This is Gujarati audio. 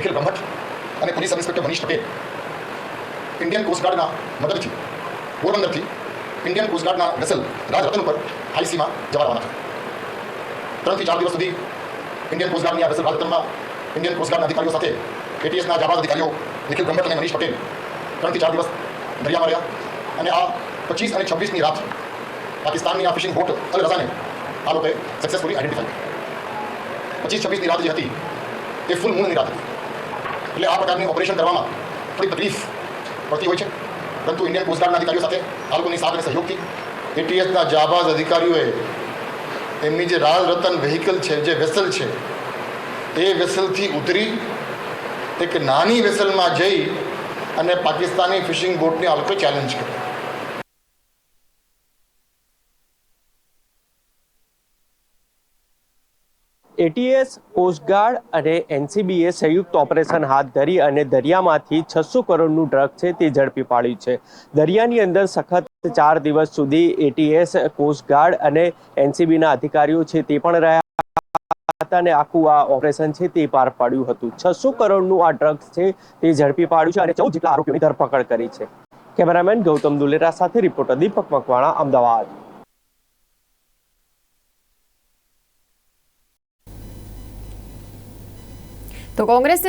નિખિલ બ્રહ્મટ અને police inspector Manish Patel Indian કોસ્ટગાર્ડના મદદથી, પોરબંદરથી ઇન્ડિયન કોસ્ટગાર્ડના વેસલ રાજરતન ઉપર હાઈસીમાં જવા રવાના થયા. ત્રણથી ચાર દિવસ સુધી ઇન્ડિયન કોસ્ટગાર્ડની આ વેસલ રાજરતનમાં ઇન્ડિયન કોસ્ટગાર્ડના અધિકારીઓ સાથે એટીએસના જાબાદ અધિકારીઓ નિખિલ બ્રહ્મટ અને મનીષ પટેલ ત્રણથી ચાર દિવસ દરિયામાં રહ્યા અને આ પચીસ અને છવ્વીસની રાત પાકિસ્તાનની આ ફિશિંગ બોટ અલ રઝાને આ લોકોએ સક્સેસફુલી આઈડેન્ટિફાઈ પચીસ, છવ્વીસની રાત જે હતી, એ ફૂલ મૂળની રાત હતી. એટલે આ પ્રકારની ઓપરેશન કરવામાં થોડી તકલીફ પડતી હોય છે. પરંતુ ઇન્ડિયન કોસ્ટગાર્ડના અધિકારીઓ સાથે આ લોકોની સાથ સહયોગથી એટીએસના જાબાઝ અધિકારીઓએ એમની જે રાજ રતન વ્હીકલ છે, જે વેસલ છે, એ વેસલથી ઉતરી એક નાની વેસલમાં જઈ અને પાકિસ્તાની ફિશિંગ બોટને આ ચેલેન્જ કરી એટીએસ કોસ્ટગાર્ડ અને એનસીબીએ સંયુક્ત ઓપરેશન હાથ ધરી અને દરિયામાંથી છસો કરોડનું ડ્રગ છે તે ઝડપી પાડ્યું છે. દરિયાની અંદર સખત ચાર દિવસ સુધી એટીએસ કોસ્ટગાર્ડ અને એનસીબીના અધિકારીઓ છે તે પણ રહ્યા હતા અને આખું આ ઓપરેશન છે તે પાર પાડ્યું હતું. છસો કરોડનું આ ડ્રગ્સ છે તે ઝડપી પાડ્યું છે અને ચૌદ જેટલા આરોપીઓની ધરપકડ કરી છે. કેમેરામેન ગૌતમ દુલેરા સાથે રિપોર્ટર દીપક મકવાણા, અમદાવાદ. તો કોંગ્રેસને